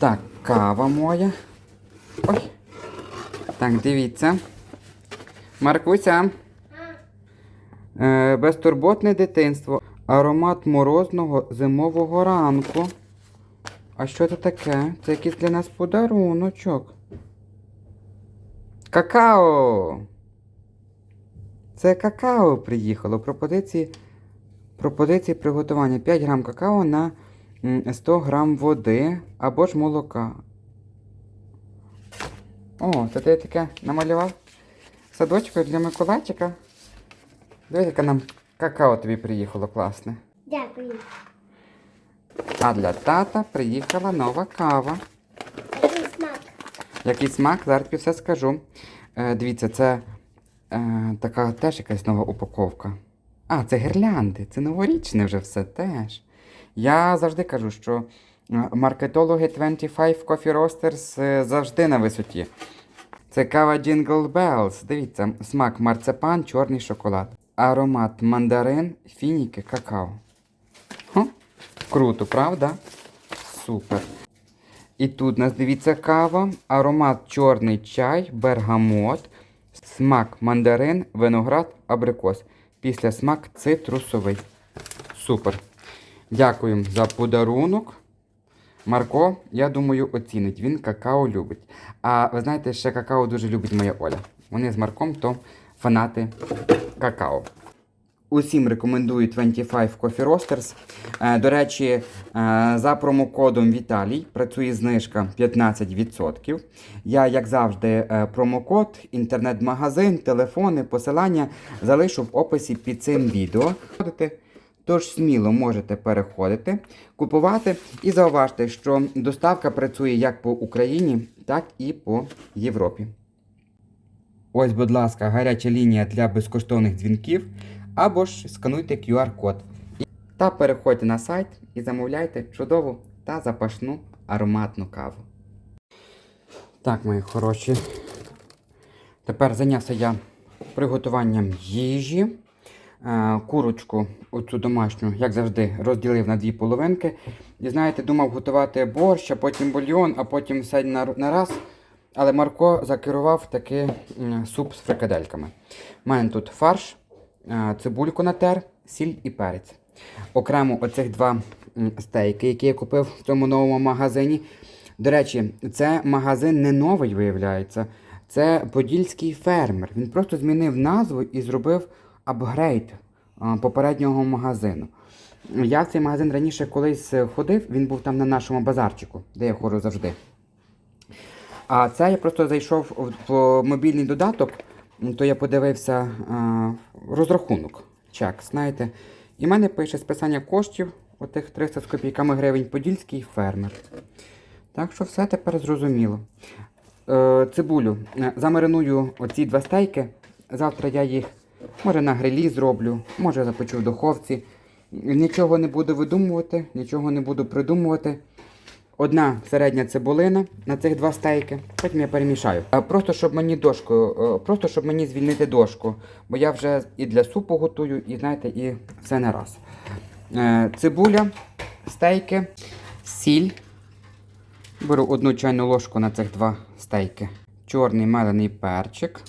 Так, кава моя. Ой. Так, дивіться. Маркуся. Е, безтурботне дитинство. Аромат морозного зимового ранку. А що це таке? Це якийсь для нас подаруночок. Какао! Це какао приїхало. Пропозиції, пропозиції приготування 5 грам какао на 100 грам води або ж молока. О, це ти таке намалював? Садочку для Миколайчика. Дивись, яке нам какао тобі приїхало класне. Дякую. А для тата приїхала нова кава. Який смак? Який смак, зараз тобі все скажу. Е, дивіться, це е, така теж якась нова упаковка. А, це гірлянди, це новорічне вже все теж. Я завжди кажу, що е, маркетологи 25 Coffee Roasters е, завжди на висоті. Це кава Jingle Bells. Дивіться, смак марципан, чорний шоколад. Аромат мандарин, фініки, какао. Хо, круто, правда? Супер. І тут нас дивіться кава, аромат чорний чай, бергамот, смак мандарин, виноград, абрикос. Після смак цитрусовий. Супер. Дякую за подарунок. Марко, я думаю, оцінить. Він какао любить. А ви знаєте, ще какао дуже любить моя Оля. Вони з Марком то фанати какао. Усім рекомендую 25 Coffee Roasters. Е, До речі, е, за промокодом Віталій працює знижка 15%. Я, як завжди, е, промокод, інтернет-магазин, телефони, посилання залишу в описі під цим відео. Тож сміло можете переходити, купувати і зауважте, що доставка працює як по Україні, так і по Європі. Ось, будь ласка, гаряча лінія для безкоштовних дзвінків або ж скануйте QR-код. Та переходьте на сайт і замовляйте чудову та запашну ароматну каву. Так, мої хороші. Тепер зайнявся я приготуванням їжі. Е, Курочку, оцю домашню, як завжди, розділив на дві половинки. І знаєте, думав готувати борщ, а потім бульйон, а потім все на, на раз. Але Марко закерував такий суп з фрикадельками. У мене тут фарш, е, цибульку натер, сіль і перець. Окремо оцих два стейки, які я купив в цьому новому магазині. До речі, це магазин не новий, виявляється. Це подільський фермер. Він просто змінив назву і зробив апгрейд попереднього магазину. Я в цей магазин раніше колись е, ходив, він був там на нашому базарчику, де я ходжу завжди. А це я просто зайшов в мобільний додаток, то я подивився а, розрахунок, чек, знаєте. І в мене пише списання коштів, отих 300 з копійками гривень, подільський фермер. Так що все тепер зрозуміло. Е, цибулю. Е, Замариную оці два стейки. Завтра я їх може на грилі зроблю, може запечу в духовці. Нічого не буду видумувати, нічого не буду придумувати. Одна середня цибулина на цих два стейки, потім я перемішаю. Е, Просто щоб мені дошку, е, просто щоб мені звільнити дошку. Бо я вже і для супу готую, і знаєте, і все не раз. Е, Цибуля, стейки, сіль. Беру одну чайну ложку на цих два стейки. Чорний мелений перчик.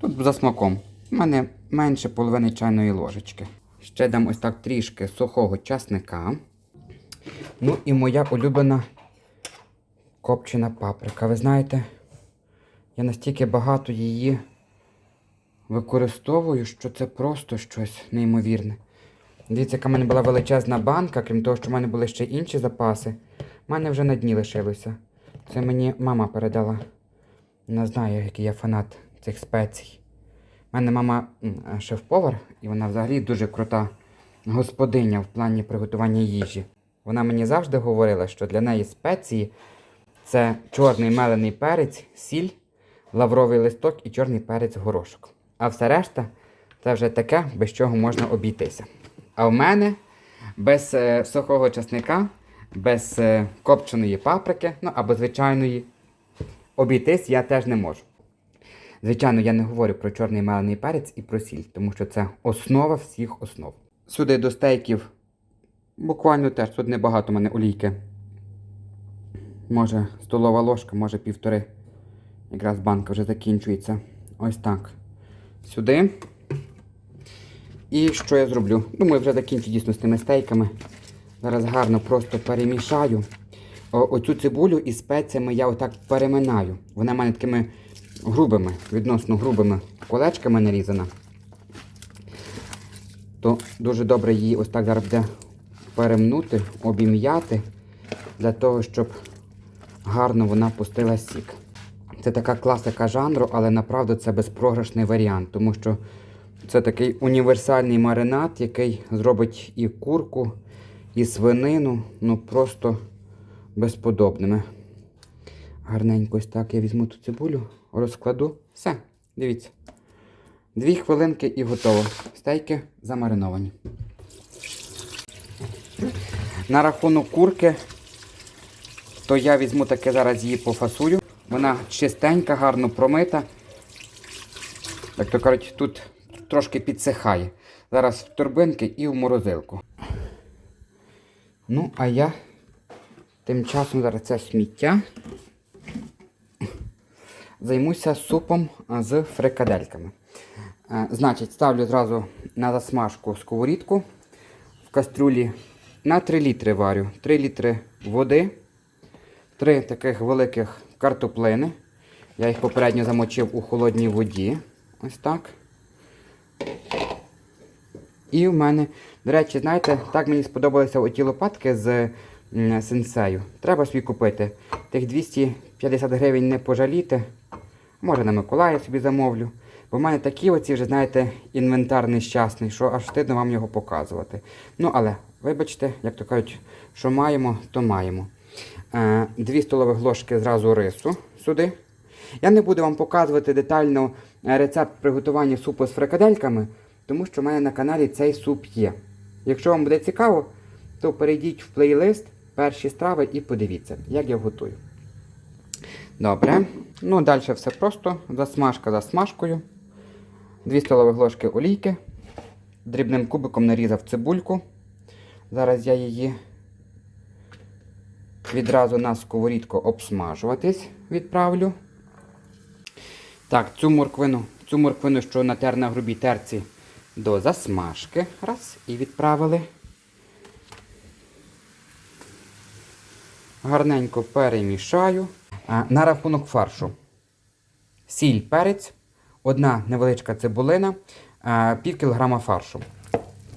Тут за смаком. У мене менше половини чайної ложечки. Ще дам ось так трішки сухого часника. Ну і моя улюблена копчена паприка. Ви знаєте, я настільки багато її використовую, що це просто щось неймовірне. Дивіться, яка в мене була величезна банка, крім того, що в мене були ще інші запаси. У мене вже на дні лишилося. Це мені мама передала. Не знаю, який я фанат цих спецій. У мене мама шеф-повар, і вона взагалі дуже крута господиня в плані приготування їжі. Вона мені завжди говорила, що для неї спеції це чорний мелений перець, сіль, лавровий листок і чорний перець горошок. А все решта це вже таке, без чого можна обійтися. А в мене без е, сухого часника, без е, копченої паприки, ну або звичайної, обійтись я теж не можу. Звичайно, я не говорю про чорний мелений перець і про сіль, тому що це основа всіх основ. Сюди до стейків буквально теж тут небагато в мене олійки. Може, столова ложка, може півтори. Якраз банка вже закінчується. Ось так. Сюди. І що я зроблю? Думаю, вже закінчу дійсно з тими стейками. Зараз гарно просто перемішаю. О, оцю цибулю із спеціями я отак переминаю. Вона в мене такими грубими, відносно грубими колечками нарізана. То дуже добре її ось так зараз буде перемнути, обім'яти, для того, щоб гарно вона пустила сік. Це така класика жанру, але направду це безпрограшний варіант, тому що це такий універсальний маринад, який зробить і курку, і свинину, ну просто безподобними. Гарненько ось так я візьму ту цибулю, розкладу. Все, дивіться. Дві хвилинки і готово. Стейки замариновані. На рахунок курки, то я візьму таке зараз її пофасую. Вона чистенька, гарно промита. Як то кажуть, тут трошки підсихає. Зараз в турбинки і в морозилку. Ну, а я тим часом зараз це сміття. Займуся супом з фрикадельками. Е, Значить, ставлю зразу на засмажку сковорідку. В кастрюлі на 3 літри варю. 3 літри води, 3 таких великих картоплини. Я їх попередньо замочив у холодній воді. Ось так. І в мене, до речі, знаєте, так мені сподобалися оті лопатки з сенсею. Треба собі купити. Тих 250 гривень не пожаліти. Може на Миколая собі замовлю. Бо в мене такі оці вже, знаєте, інвентар нещасний, що аж стидно вам його показувати. Ну, але, вибачте, як то кажуть, що маємо, то маємо. Е, Дві столових ложки зразу рису сюди. Я не буду вам показувати детально е, рецепт приготування супу з фрикадельками, тому що в мене на каналі цей суп є. Якщо вам буде цікаво, то перейдіть в плейлист перші страви і подивіться, як я готую. Добре. Ну, далі все просто. Засмажка за смажкою. 2 столові ложки олійки. Дрібним кубиком нарізав цибульку. Зараз я її відразу на сковорідку обсмажуватись відправлю. Так, цю морквину, цю морквину, що натер на грубій терці до засмажки. Раз, і відправили. Гарненько перемішаю. На рахунок фаршу. Сіль, перець, одна невеличка цибулина, пів кілограма фаршу.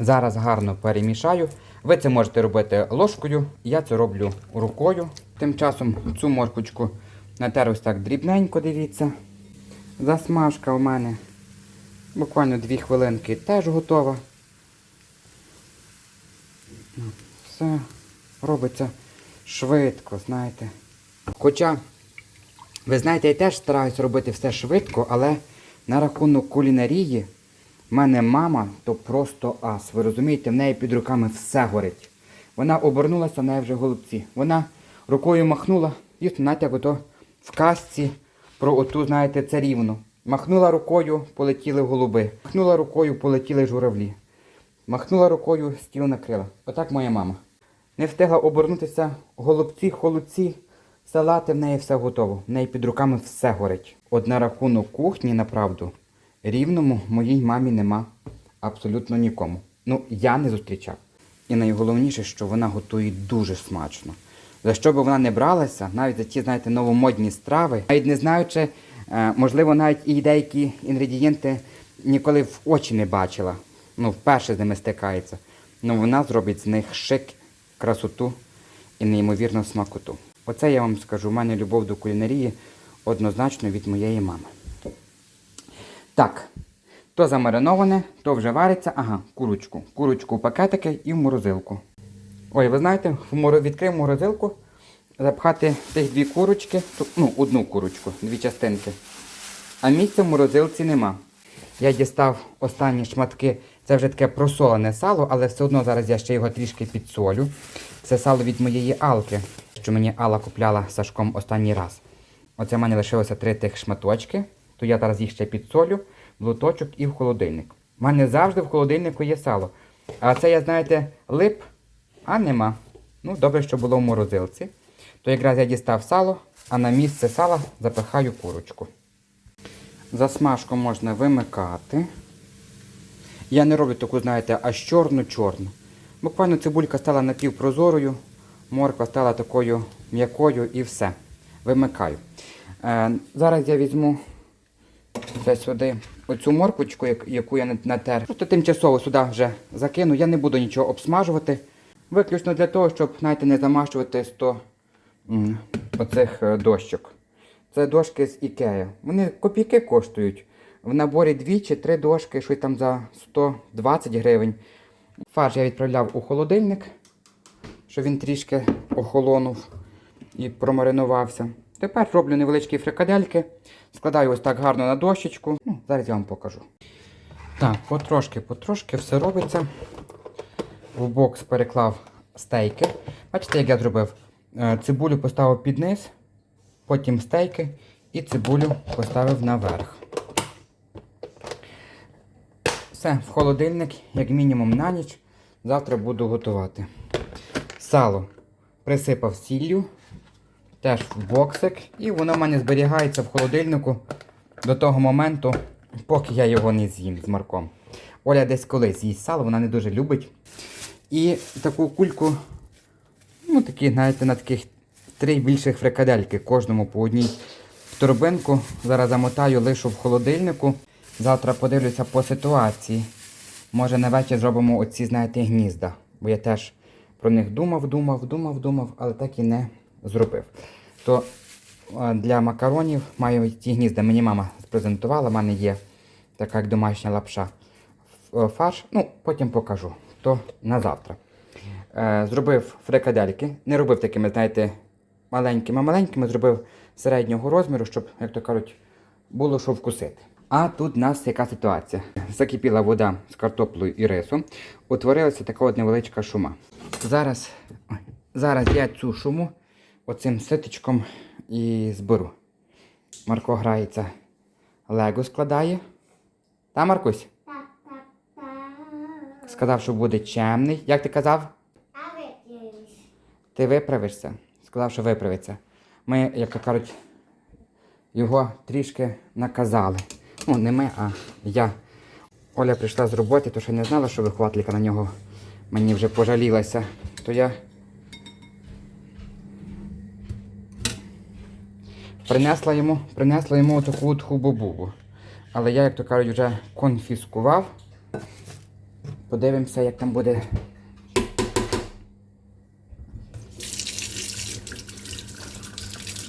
Зараз гарно перемішаю. Ви це можете робити ложкою, я це роблю рукою. Тим часом цю морквочку натер ось так дрібненько, дивіться. Засмажка у мене буквально 2 хвилинки теж готова. Все робиться швидко, знаєте. Хоча, ви знаєте, я теж стараюся робити все швидко, але на рахунок кулінарії в мене мама то просто ас. Ви розумієте, в неї під руками все горить. Вона обернулася, в неї вже голубці. Вона рукою махнула, і знаєте, як ото в казці про оту, знаєте, царівну. Махнула рукою, полетіли голуби. Махнула рукою, полетіли журавлі. Махнула рукою, стіл накрила. Отак моя мама. Не встигла обернутися голубці, холодці, салати, в неї все готово. В неї під руками все горить. От на рахунок кухні, направду, рівному моїй мамі нема абсолютно нікому. Ну, я не зустрічав. І найголовніше, що вона готує дуже смачно. За що би вона не бралася, навіть за ті, знаєте, новомодні страви, навіть не знаючи, е, можливо, навіть і деякі інгредієнти ніколи в очі не бачила. Ну, вперше з ними стикається. Ну, вона зробить з них шик, красоту і неймовірну смакоту. Оце я вам скажу. У мене любов до кулінарії однозначно від моєї мами. Так, то замариноване, то вже вариться. Ага, курочку. Курочку в пакетики і в морозилку. Ой, ви знаєте, відкрив морозилку, запхати тих дві курочки, ну, одну курочку, дві частинки. А місця в морозилці нема. Я дістав останні шматки, це вже таке просолене сало, але все одно зараз я ще його трішки підсолю. Це сало від моєї Алки, що мені Алла купляла Сашком останній раз. Оце в мене лишилося три тих шматочки, то я зараз їх ще підсолю, в лоточок і в холодильник. У мене завжди в холодильнику є сало. А це я, знаєте, лип, а нема. Ну, добре, що було в морозилці. То якраз я дістав сало, а на місце сала запихаю курочку. Засмажку можна вимикати. Я не роблю таку, знаєте, аж чорну-чорну. Буквально цибулька стала напівпрозорою, морква стала такою м'якою і все. Вимикаю. Е, зараз я візьму це сюди оцю морквочку, яку я натер. Просто тимчасово сюди вже закину. Я не буду нічого обсмажувати. Виключно для того, щоб знаєте, не замащувати 100 оцих е, дощок. Це дошки з Ікея. Вони копійки коштують. В наборі дві чи три дошки, щось там за 120 гривень. Фарш я відправляв у холодильник, щоб він трішки охолонув і промаринувався. Тепер роблю невеличкі фрикадельки, складаю ось так гарно на дощечку. Ну, зараз я вам покажу. Так, потрошки, потрошки все робиться. В бокс переклав стейки. Бачите, як я зробив? Е, Цибулю поставив під низ, потім стейки і цибулю поставив наверх. Все, в холодильник, як мінімум на ніч. Завтра буду готувати. Сало присипав сіллю, теж в боксик, і воно в мене зберігається в холодильнику до того моменту, поки я його не з'їм з марком. Оля десь колись їсть сало, вона не дуже любить. І таку кульку, ну такі, знаєте, на таких три більших фрикадельки, кожному по одній в торбинку. Зараз замотаю, лишу в холодильнику. Завтра подивлюся по ситуації. Може на вечір зробимо оці, знаєте, гнізда. Бо я теж про них думав, думав, думав, думав, але так і не зробив. То е, для макаронів маю ті гнізда. Мені мама презентувала, в мене є така як домашня лапша. Е, Фарш, ну, потім покажу. То на завтра. Е, зробив фрикадельки. Не робив такими, знаєте, маленькими, маленькими, зробив середнього розміру, щоб, як то кажуть, було що вкусити. А тут в нас яка ситуація? Закипіла вода з картоплею і рисом, утворилася така от невеличка шума. Зараз, зараз я цю шуму оцим ситочком і зберу. Марко грається, лего складає. Та, Маркусь? Сказав, що буде чемний. Як ти казав? Ти виправишся? Сказав, що виправиться. Ми, як кажуть, його трішки наказали. Ну, не ми, а я. Оля прийшла з роботи, то ще не знала, що вихователька на нього мені вже пожалілася. То я принесла йому, принесла йому таку от хубу-бубу. Але я, як то кажуть, вже конфіскував. Подивимося, як там буде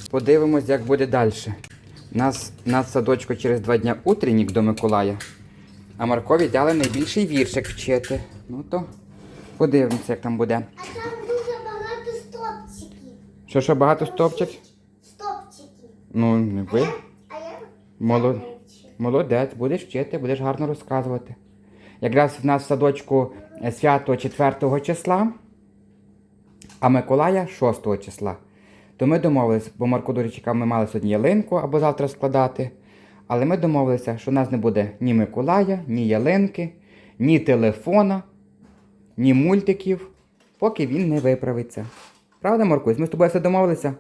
Подивимось, як буде далі. Нас, нас садочку через два дня утреннік до Миколая, а Маркові дали найбільший віршик вчити. Ну то подивимося, як там буде. А там дуже багато стопчиків. Що, що багато стопчик? Стопчиків. Ну, не ви. а я Молод... Молодець, будеш вчити, будеш гарно розказувати. Якраз в нас в садочку е, свято 4 числа, а Миколая 6 числа. То ми домовились, бо Марко Дурчика ми мали сьогодні ялинку або завтра складати. Але ми домовилися, що в нас не буде ні Миколая, ні ялинки, ні телефона, ні мультиків, поки він не виправиться. Правда, Маркусь? Ми з тобою все домовилися?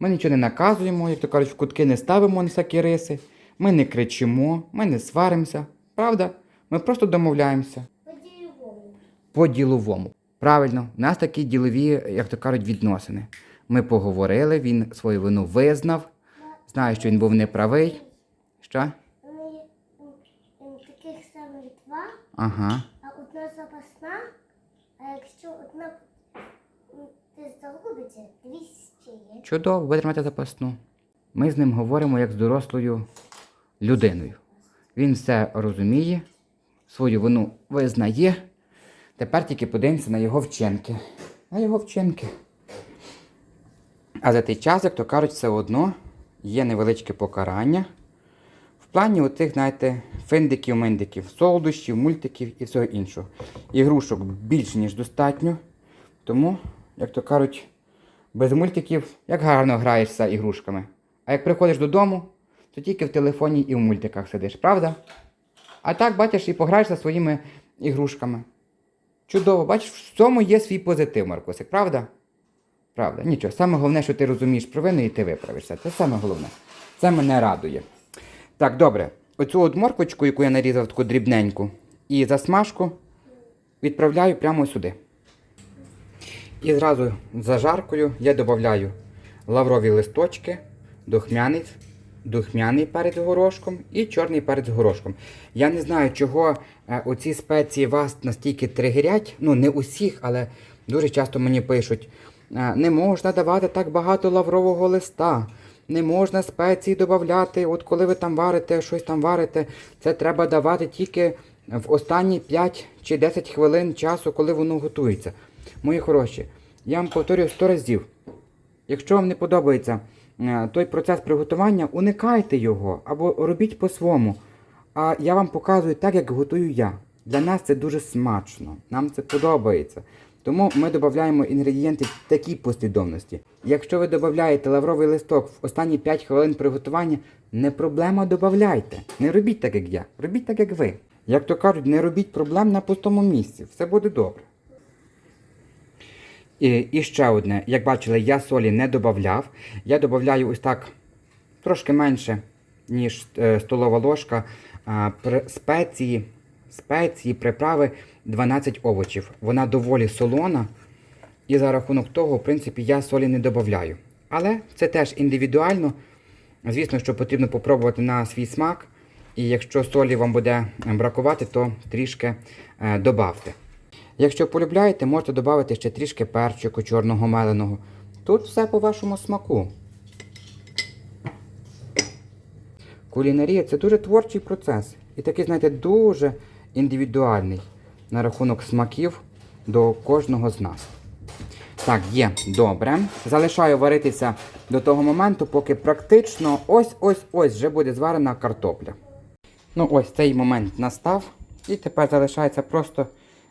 Ми нічого не наказуємо, як то кажуть, в кутки не ставимо на всякі риси. Ми не кричимо, ми не сваримося. Правда? Ми просто домовляємося По-діловому. по-діловому. Правильно, у нас такі ділові, як то кажуть, відносини. Ми поговорили, він свою вину визнав, знає, що він був неправий. Що? М, таких самих два, Ага. а одна запасна, а якщо одна ти загубиться, дві ще є. Чудово, будемо мати запасну. Ми з ним говоримо як з дорослою людиною. Він все розуміє, свою вину визнає. Тепер тільки подивимося на його вчинки. На його вчинки. А за той час, як то кажуть, все одно є невеличке покарання. В плані отих, знаєте, финдиків, мендиків, солодощів, мультиків і всього іншого. Ігрушок більше, ніж достатньо. Тому, як то кажуть, без мультиків як гарно граєшся ігрушками. А як приходиш додому, то тільки в телефоні і в мультиках сидиш, правда? А так, бачиш, і пограєшся своїми ігрушками. Чудово, бачиш, в цьому є свій позитив, Маркосик, правда? Правда, нічого. Саме головне, що ти розумієш провину і ти виправишся. Це саме головне. Це мене радує. Так, добре. Оцю от морквочку, яку я нарізав таку дрібненьку, і засмажку відправляю прямо сюди. І зразу з зажаркою я додаю лаврові листочки, духмяний, духмяний перець горошком і чорний перець горошком. Я не знаю, чого е, оці спеції вас настільки тригерять. Ну, не усіх, але дуже часто мені пишуть: не можна давати так багато лаврового листа. Не можна спеції додати, от коли ви там варите, щось там варите, це треба давати тільки в останні 5 чи 10 хвилин часу, коли воно готується. Мої хороші, я вам повторюю 100 разів. Якщо вам не подобається е, той процес приготування, уникайте його або робіть по-своєму. А я вам показую так, як готую я. Для нас це дуже смачно, нам це подобається. Тому ми додаємо інгредієнти в такій послідовності. Якщо ви додаєте лавровий листок в останні 5 хвилин приготування, не проблема додавайте. Не робіть так, як я, робіть так, як ви. Як то кажуть, не робіть проблем на пустому місці, все буде добре. І, і ще одне, як бачили, я солі не додавав. Я додаю ось так трошки менше, ніж е, столова ложка спеції, спеції, приправи 12 овочів. Вона доволі солона. І за рахунок того, в принципі, я солі не додаю. Але це теж індивідуально. Звісно, що потрібно попробувати на свій смак. І якщо солі вам буде бракувати, то трішки е, добавте. Якщо полюбляєте, можете додати ще трішки перчику чорного меленого. Тут все по вашому смаку. Кулінарія це дуже творчий процес. І такий, знаєте, дуже індивідуальний на рахунок смаків до кожного з нас. Так, є, добре. Залишаю варитися до того моменту, поки практично ось-ось-ось вже буде зварена картопля. Ну, ось цей момент настав. І тепер залишається просто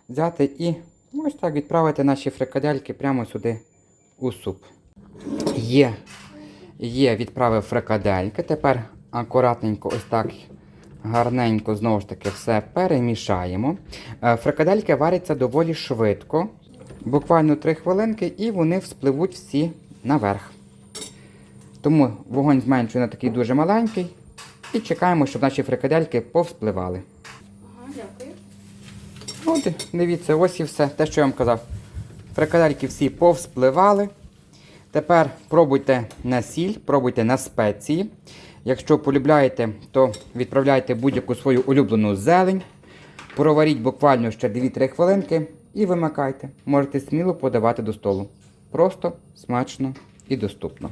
взяти і ось так відправити наші фрикадельки прямо сюди у суп. Є. Є, відправив фрикадельки. Тепер акуратненько, ось так гарненько знову ж таки все перемішаємо. Е, Фрикадельки варяться доволі швидко. Буквально 3 хвилинки, і вони вспливуть всі наверх. Тому вогонь зменшую на такий дуже маленький. І чекаємо, щоб наші фрикадельки повспливали. Ага, дякую. От, дивіться, ось і все. Те, що я вам казав. Фрикадельки всі повспливали. Тепер пробуйте на сіль, пробуйте на спеції. Якщо полюбляєте, то відправляйте будь-яку свою улюблену зелень. Проваріть буквально ще 2-3 хвилинки і вимикайте. Можете сміло подавати до столу. Просто, смачно і доступно.